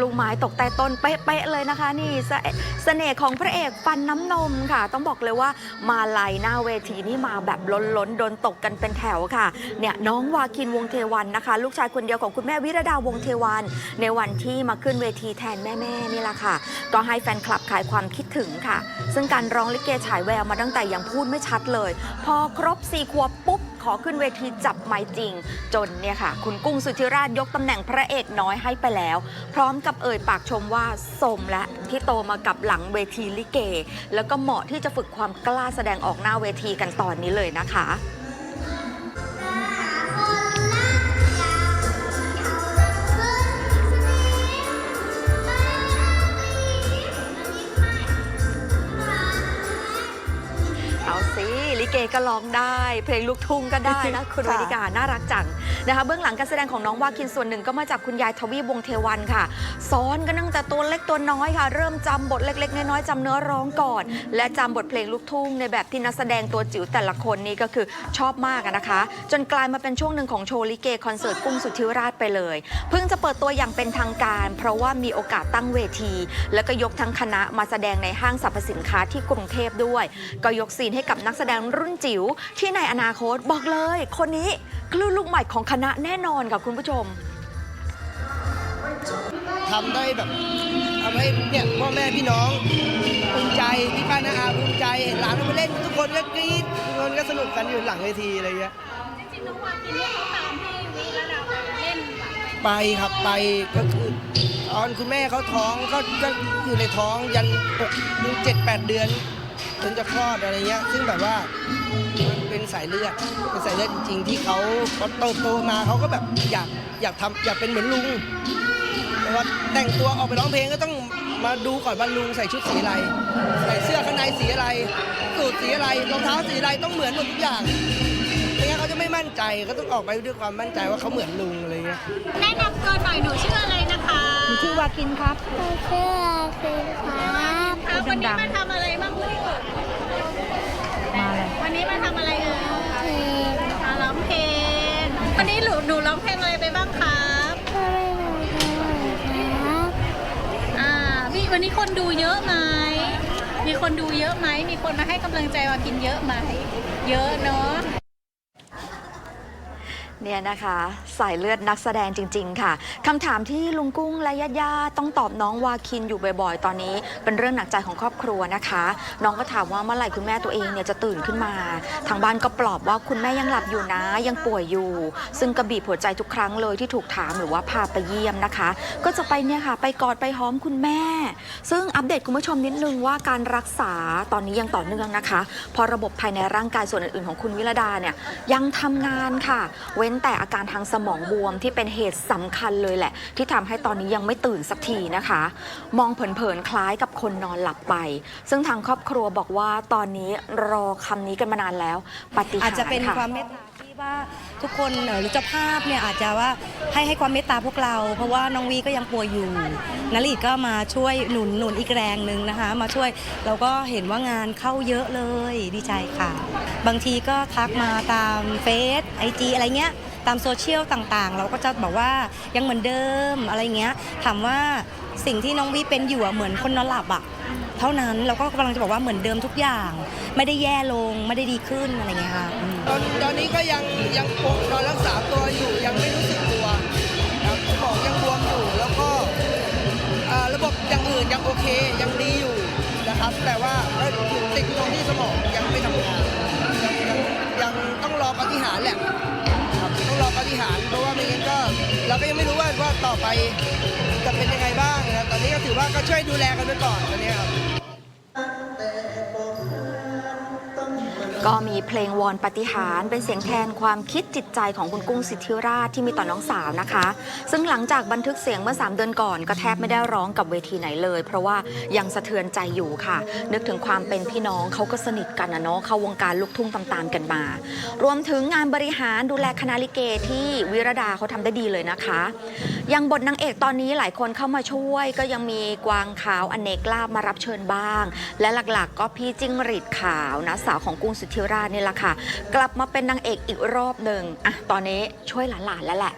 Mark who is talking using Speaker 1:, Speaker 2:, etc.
Speaker 1: ลูกไม้ตกใต้ต้นเป๊ะๆเลยนะคะ นี่เสเสน่ห์ของพระเอกฟันน้ำนมค่ะ ต้องบอกเลยว่ามาลัยหน้าเวทีนี่มาแบบล้นๆโดนตกกันเป็นแถวค่ะเนี่ยน้องวาคินวงเทวันนะคะ ลูกชายคนเดียวของคุณแม่วิรดาวงเทวัน ในวันที่มาขึ้นเวทีแทนแม่ๆนี่แหละค่ะ ก็ให้แฟนคลับขายความคิดถึงค่ะ ซึ่งการร้องลิเกฉายแววมาตั้งแต่ยังพูดไม่ชัดเลย พอครบสี่ขวบปุ๊บ ขอขึ้นเวทีจับไม้จริง จนเนี่ยค่ะ คุณกุ้งสุธิราชยกตำแหน่งพระเอกน้อยให้ไปแล้ว พร้อมกับเอ่ยปากชมว่าสมและที่โตมากับหลังเวทีลิเก แล้วก็เหมาะที่จะฝึกความกล้าแสดงออกหน้าเวทีกันตอนนี้เลยนะคะ ลิเกก็ร้องได้ เพลงลูกทุ่งก็ได้นะคุณว
Speaker 2: ค่ะ
Speaker 1: นิกาน่ารักจัง นะคะเบื้องหลังการแสดงของน้องวาคินส่วนหนึ่งก็มาจากคุณยายทวีวงเทวันค่ะ สอนกันตั้งแต่ตัวเล็กตัวน้อยค่ะ เริ่มจำบทเล็ก ๆ น้อยๆจำเนื้อร้องก่อน และจำบทเพลงลูกทุ่งในแบบที่นักแสดงตัวจิ๋วแต่ละคนนี่ก็คือชอบมากนะคะ จนกลายมาเป็นช่วงหนึ่งของโชว์ลิเกคอนเสิร์ตกุ้งสุธิราชไปเลย เพิ่งจะเปิดตัวอย่างเป็นทางการ เพราะว่ามีโอกาสตั้งเวที แล้วก็ยกทั้งคณะมาแสดงในห้างสรรพสินค้าที่กรุงเทพด้วย ก็ยกซีนให้กับนักแสดงรุ่นจิ๋วที่ในอนาคตบอกเลย คนนี้คลื่นลูกใหม่ของคณะแน่นอนค่ะคุณผู้ชม
Speaker 2: ทำได้แบบทำให้เนี่ยพ่อแม่พี่น้องภูมิใจพี่ป้าน้าอาภูมิใจเห็นหลานเราไปเล่นทุกคนก็กรี๊ดทุกคนก็สนุกกันอยู่หลังเวทีอะไรเงี้ย
Speaker 3: จริงๆน้องวากินเนี่ยเขาตามพี่วิระดาไปเล่น
Speaker 2: ไปครับไปก็คือตอนคุณแม่เขาท้องก็ก็อยู่ในท้องยันหกถึงเจ็ดแปดเดือนจนจะคลอดอะไรเงี้ยซึ่งแบบว่ามัน เป็นสายเลือดเป็นสายเลือดจริงๆที่เขาพอโตโตมาเขาก็แบบอยากอยากทำอยากเป็นเหมือนลุงแต่ว่าแต่งตัวออกไปร้องเพลงก็ต้องมาดูก่อนว่าลุงใส่ชุดสีอะไรใส่เสื้อข้างในสีอะไรสูทสีอะไรรองเท้าสีอะไรต้องเหมือนหมดทุกอย่างไม่งั้นเขาจะไม่มั่นใจก็ต้องออกไปด้วยความมั่นใจว่าเขาเหมือนลุงอะไรเงี้ย
Speaker 3: แนะนำตัวหน่อยหนูชื่ออะไรนะคะ
Speaker 4: หนูชื่อวากินครับ
Speaker 5: หนูชื่อคือครับ
Speaker 3: ครับวันนี้มาทำอะไรบ้างคุณ
Speaker 4: ม
Speaker 3: วันนี้หนูหนูร้องเพลงอะไรไปบ้างครับ
Speaker 5: อะไรู้ครับ
Speaker 3: อ่าพี่วันนี้คนดูเยอะไหม มีคนดูเยอะไหม มีคนมาให้กำลังใจวากินเยอะไหม เยอะเนาะ
Speaker 1: เนี่ยนะคะสายเลือดนักแสดงจริง ๆ ค่ะคำถามที่ลุงกุ้งและญาติญาๆต้องตอบน้องวาคินอยู่บ่อยๆ ตอนนี้เป็นเรื่องหนักใจของครอบครัวนะคะ น้องก็ถามว่าเมื่อไหร่คุณแม่ตัวเองเนี่ยจะตื่นขึ้นมา ทางบ้านก็ปลอบว่าคุณแม่ยังหลับอยู่นะยังป่วยอยู่ ซึ่งกระบีบหัวใจทุกครั้งเลยที่ถูกถามหรือว่าพาไปเยี่ยมนะคะ ก็จะไปเนี่ยค่ะ ไปกอดไปหอมคุณแม่ ซึ่งอัปเดตคุณผู้ชมนิดนึงว่าการรักษาตอนนี้ยังต่อเนื่องนะคะ พอระบบภายในร่างกายส่วนอื่นๆของคุณวิรดาเนี่ยยังทำงานค่ะ เว้นแต่อาการทางสมองบวมที่เป็นเหตุสำคัญเลยแหละ ที่ทำให้ตอนนี้ยังไม่ตื่นสักทีนะคะ มองเผินๆคล้ายกับคนนอนหลับไป ซึ่งทางครอบครัวบอกว่าตอนนี้รอคำนี้กันมานานแล้วปฏิหา
Speaker 4: อาจ
Speaker 1: ริ
Speaker 4: จะ
Speaker 1: ย์
Speaker 4: เป็น
Speaker 1: ค่ะ
Speaker 4: ความเมตตา ว่าทุกคนหรือเจ้าภาพเนี่ยอาจจะว่าให้ให้ความเมตตาพวกเรา เพราะว่าน้องวีก็ยังป่วยอยู่นาลีก็มาช่วยหนุนหนุนอีกแรงหนึ่งนะคะ มาช่วยเราก็เห็นว่างานเข้าเยอะเลยดีใจค่ะ บางทีก็ทักมาตามเฟซไอจีอะไรเงี้ยตามโซเชียลต่างๆ เราก็จะบอกว่ายังเหมือนเดิมอะไรเงี้ยถามว่าสิ่งที่น้องวีเป็นอยู่อะเหมือนคนนอนหลับอะเท่านั้นเราก็กำลังจะบอกว่าเหมือนเดิมทุกอย่าง ไม่ได้แย่ลงไม่ได้ดีขึ้นอะไรเงี้ยค่ะ อ
Speaker 2: นนี้ก็ยังยังคงนอนรักษาตัวอยู่ยังไม่รู้สึกตัวครับสมองยังบวมอยู่แล้วก็ระบบอย่างอื่นยังโอเคยังดีอยู่นะครับ แต่ว่าก็อยู่ติดตรงที่สมองยังไม่ทำงานยังยังยังต้องรอปฏิหารย์แหละครับต้องรอปฏิหารย์เพราะว่าไม่งั้นก็เราก็ยังไม่รู้ว่าว่าต่อไปจะเป็นยังไงบ้างนะครับตอนนี้ก็ถือว่าก็ช่วยดูแลกันไปก่อนตอนนี้ครับ
Speaker 1: ก็มีเพลงวอนปฏิหารเป็นเสียงแทนความคิดจิตใจของคุณกุ้งสิทธิราชที่มีต่อน้องสาวนะคะ ซึ่งหลังจากบันทึกเสียงเมื่อ 3 เดือนก่อนก็แทบไม่ได้ร้องกับเวทีไหนเลย เพราะว่ายังสะเทือนใจอยู่ค่ะ นึกถึงความเป็นพี่น้องเขาก็สนิทกันนะเนาะเข้าวงการลูกทุ่งตามๆกันมา รวมถึงงานบริหารดูแลคณะลิเกที่วิรดาเขาทำได้ดีเลยนะคะ ยังบทนางเอกตอนนี้หลายคนเข้ามาช่วย ก็ยังมีกวางขาวอเนกลาบมารับเชิญบ้าง และหลักๆ ก็พี่จิ้งหรีดขาวนะสาวของกุ้งสุธิราชนี่แหละค่ะ กลับมาเป็นนางเอกอีกรอบหนึ่งอะตอนนี้ช่วยหลานๆแล้วแหละ